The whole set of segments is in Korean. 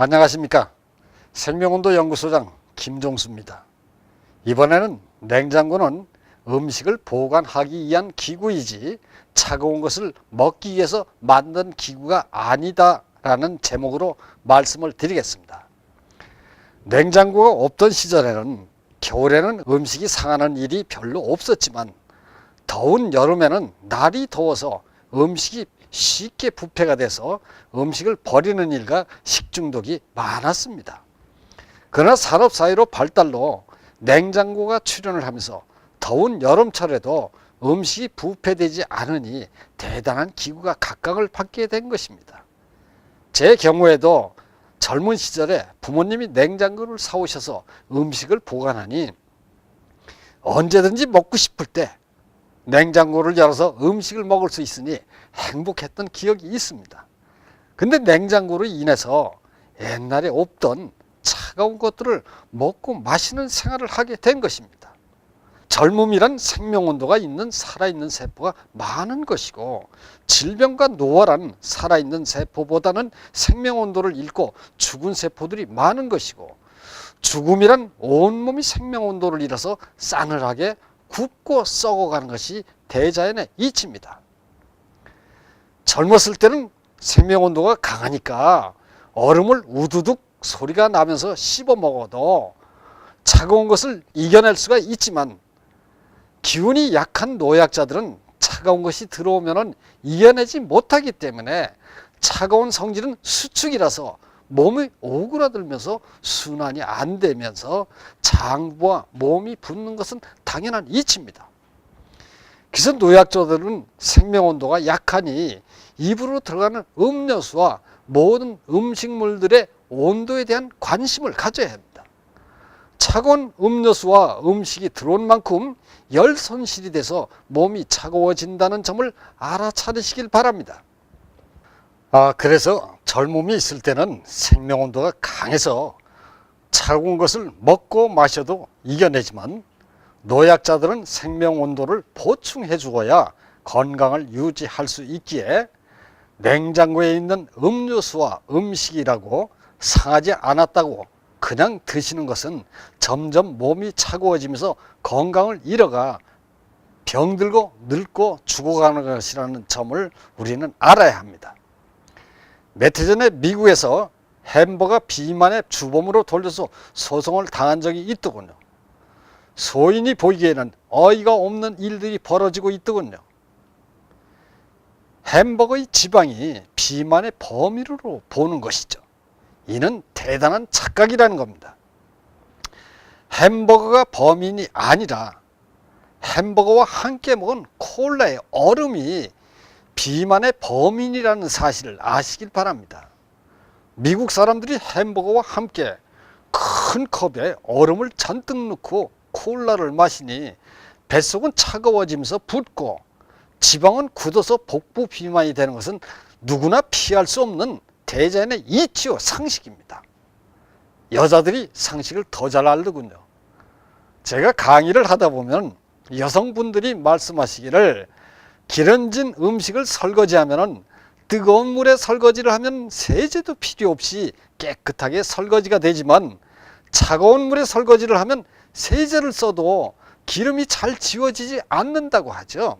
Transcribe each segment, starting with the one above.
안녕하십니까? 생명온도 연구소장 김종수입니다. 이번에는 냉장고는 음식을 보관하기 위한 기구이지 차가운 것을 먹기 위해서 만든 기구가 아니다 라는 제목으로 말씀을 드리겠습니다. 냉장고가 없던 시절에는 겨울에는 음식이 상하는 일이 별로 없었지만 더운 여름에는 날이 더워서 음식이 쉽게 부패가 돼서 음식을 버리는 일과 식중독이 많았습니다. 그러나 산업 사회로 발달로 냉장고가 출현을 하면서 더운 여름철에도 음식이 부패되지 않으니 대단한 기구가 각광을 받게 된 것입니다. 제 경우에도 젊은 시절에 부모님이 냉장고를 사오셔서 음식을 보관하니 언제든지 먹고 싶을 때 냉장고를 열어서 음식을 먹을 수 있으니 행복했던 기억이 있습니다. 근데 냉장고로 인해서 옛날에 없던 차가운 것들을 먹고 마시는 생활을 하게 된 것입니다. 젊음이란 생명온도가 있는 살아있는 세포가 많은 것이고 질병과 노화란 살아있는 세포보다는 생명온도를 잃고 죽은 세포들이 많은 것이고 죽음이란 온몸이 생명온도를 잃어서 싸늘하게 굽고 썩어가는 것이 대자연의 이치입니다. 젊었을 때는 생명온도가 강하니까 얼음을 우두둑 소리가 나면서 씹어 먹어도 차가운 것을 이겨낼 수가 있지만 기운이 약한 노약자들은 차가운 것이 들어오면 이겨내지 못하기 때문에 차가운 성질은 수축이라서 몸이 오그라들면서 순환이 안 되면서 장부와 몸이 붓는 것은 당연한 이치입니다. 그래서 노약자들은 생명온도가 약하니 입으로 들어가는 음료수와 모든 음식물들의 온도에 대한 관심을 가져야 합니다. 차가운 음료수와 음식이 들어온 만큼 열 손실이 돼서 몸이 차가워진다는 점을 알아차리시길 바랍니다. 아, 그래서 젊음이 있을 때는 생명 온도가 강해서 차가운 것을 먹고 마셔도 이겨내지만 노약자들은 생명 온도를 보충해 주어야 건강을 유지할 수 있기에 냉장고에 있는 음료수와 음식이라고 상하지 않았다고 그냥 드시는 것은 점점 몸이 차가워지면서 건강을 잃어가 병들고 늙고 죽어가는 것이라는 점을 우리는 알아야 합니다. 몇해 전에 미국에서 햄버거 비만의 주범으로 돌려서 소송을 당한 적이 있더군요. 소인이 보기에는 어이가 없는 일들이 벌어지고 있더군요. 햄버거의 지방이 비만의 범위로 보는 것이죠. 이는 대단한 착각이라는 겁니다. 햄버거가 범인이 아니라 햄버거와 함께 먹은 콜라의 얼음이 비만의 범인이라는 사실을 아시길 바랍니다. 미국 사람들이 햄버거와 함께 큰 컵에 얼음을 잔뜩 넣고 콜라를 마시니 뱃속은 차가워지면서 붓고 지방은 굳어서 복부 비만이 되는 것은 누구나 피할 수 없는 대자연의 이치요 상식입니다. 여자들이 상식을 더 잘 알더군요. 제가 강의를 하다 보면 여성분들이 말씀하시기를 기름진 음식을 설거지하면 뜨거운 물에 설거지를 하면 세제도 필요 없이 깨끗하게 설거지가 되지만 차가운 물에 설거지를 하면 세제를 써도 기름이 잘 지워지지 않는다고 하죠.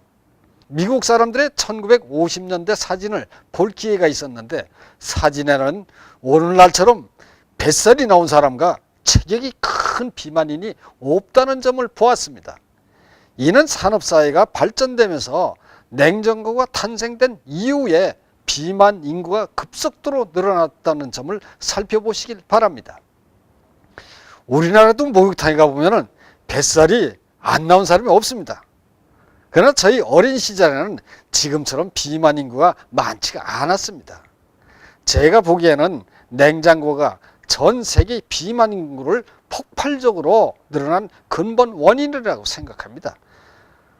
미국 사람들의 1950년대 사진을 볼 기회가 있었는데 사진에는 오늘날처럼 뱃살이 나온 사람과 체격이 큰 비만인이 없다는 점을 보았습니다. 이는 산업사회가 발전되면서 냉장고가 탄생된 이후에 비만 인구가 급속도로 늘어났다는 점을 살펴보시길 바랍니다. 우리나라도 목욕탕에 가보면 뱃살이 안 나온 사람이 없습니다. 그러나 저희 어린 시절에는 지금처럼 비만 인구가 많지가 않았습니다. 제가 보기에는 냉장고가 전 세계 비만 인구를 폭발적으로 늘어난 근본 원인이라고 생각합니다.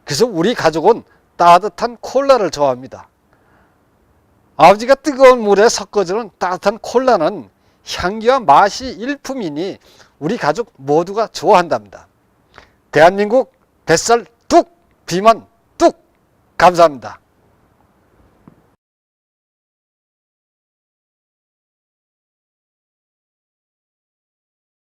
그래서 우리 가족은 따뜻한 콜라를 좋아합니다. 아버지가 뜨거운 물에 섞어주는 따뜻한 콜라는 향기와 맛이 일품이니 우리 가족 모두가 좋아한답니다. 대한민국 뱃살 뚝 비만 뚝 감사합니다.